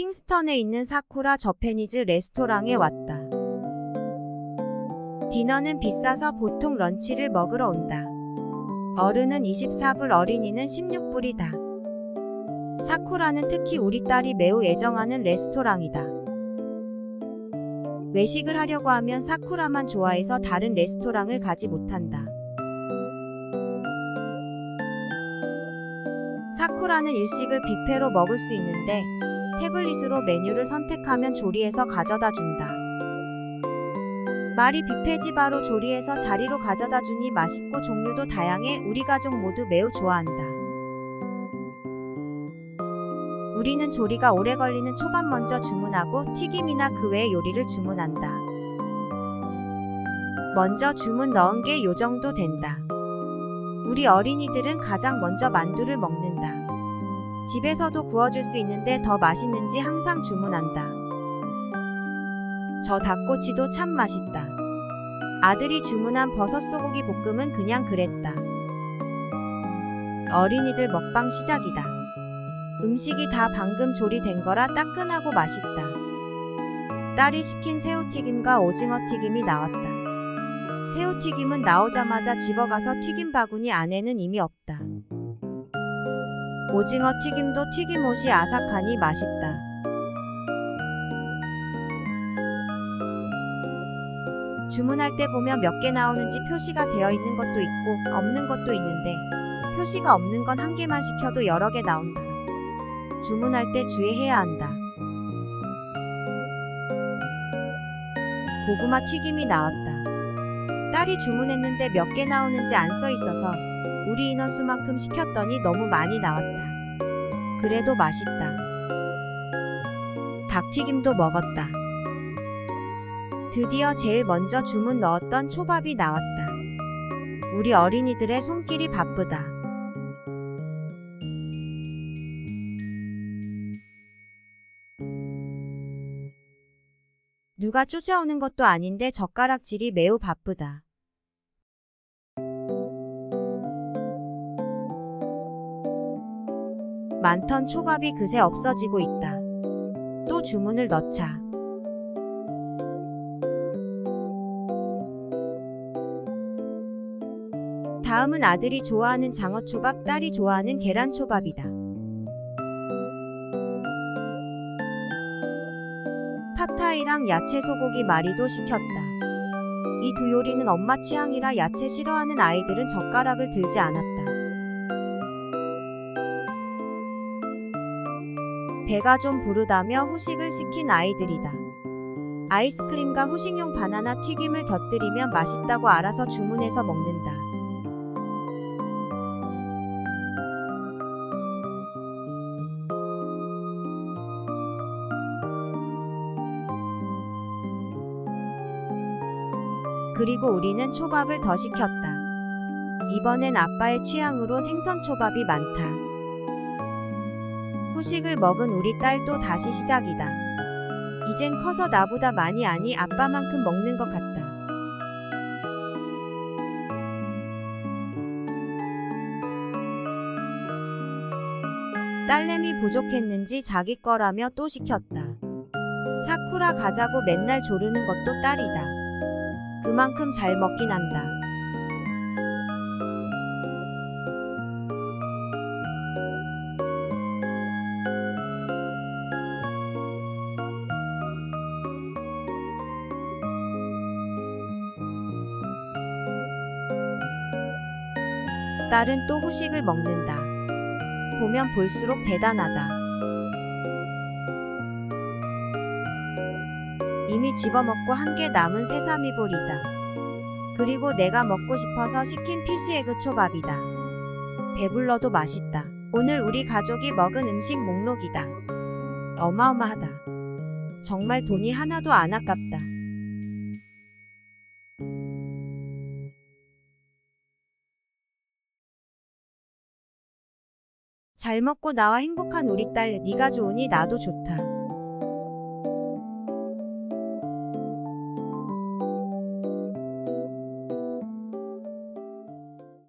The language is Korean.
킹스턴에 있는 사쿠라 저페니즈 레스토랑에 왔다. 디너는 비싸서 보통 런치를 먹으러 온다. 어른은 24불, 어린이는 16불이다. 사쿠라는 특히 우리 딸이 매우 애정하는 레스토랑이다. 외식을 하려고 하면 사쿠라만 좋아해서 다른 레스토랑을 가지 못한다. 사쿠라는 일식을 뷔페로 먹을 수 있는데 태블릿으로 메뉴를 선택하면 조리해서 가져다 준다. 말이 뷔페지 바로 조리해서 자리로 가져다 주니 맛있고 종류도 다양해 우리 가족 모두 매우 좋아한다. 우리는 조리가 오래 걸리는 초밥 먼저 주문하고 튀김이나 그 외의 요리를 주문한다. 먼저 주문 넣은 게 요 정도 된다. 우리 어린이들은 가장 먼저 만두를 먹는다. 집에서도 구워줄 수 있는데 더 맛있는지 항상 주문한다. 저 닭꼬치도 참 맛있다. 아들이 주문한 버섯 소고기 볶음은 그냥 그랬다. 어린이들 먹방 시작이다. 음식이 다 방금 조리된 거라 따끈하고 맛있다. 딸이 시킨 새우튀김과 오징어 튀김이 나왔다. 새우튀김은 나오자마자 집어가서 튀김 바구니 안에는 이미 없다. 오징어 튀김도 튀김옷이 아삭하니 맛있다. 주문할 때 보면 몇 개 나오는지 표시가 되어 있는 것도 있고 없는 것도 있는데 표시가 없는 건 한 개만 시켜도 여러 개 나온다. 주문할 때 주의해야 한다. 고구마 튀김이 나왔다. 딸이 주문했는데 몇 개 나오는지 안 써 있어서 우리 인원수만큼 시켰더니 너무 많이 나왔다. 그래도 맛있다. 닭튀김도 먹었다. 드디어 제일 먼저 주문 넣었던 초밥이 나왔다. 우리 어린이들의 손길이 바쁘다. 누가 쫓아오는 것도 아닌데 젓가락질이 매우 바쁘다. 많던 초밥이 그새 없어지고 있다. 또 주문을 넣자. 다음은 아들이 좋아하는 장어초밥, 딸이 좋아하는 계란초밥이다. 팟타이랑 야채 소고기 마리도 시켰다. 이 두 요리는 엄마 취향이라 야채 싫어하는 아이들은 젓가락을 들지 않았다. 배가 좀 부르다며 후식을 시킨 아이들이다. 아이스크림과 후식용 바나나 튀김을 곁들이면 맛있다고 알아서 주문해서 먹는다. 그리고 우리는 초밥을 더 시켰다. 이번엔 아빠의 취향으로 생선 초밥이 많다. 후식을 먹은 우리 딸도 다시 시작이다. 이젠 커서 나보다 많이 아니 아빠만큼 먹는 것 같다. 딸내미 부족했는지 자기 거라며 또 시켰다. 사쿠라 가자고 맨날 조르는 것도 딸이다. 그만큼 잘 먹긴 한다. 딸은 또 후식을 먹는다. 보면 볼수록 대단하다. 이미 집어먹고 한 개 남은 세사미볼이다. 그리고 내가 먹고 싶어서 시킨 피시에그 초밥이다. 배불러도 맛있다. 오늘 우리 가족이 먹은 음식 목록이다. 어마어마하다. 정말 돈이 하나도 안 아깝다. 잘 먹고 나와 행복한 우리 딸, 네가 좋으니 나도 좋다.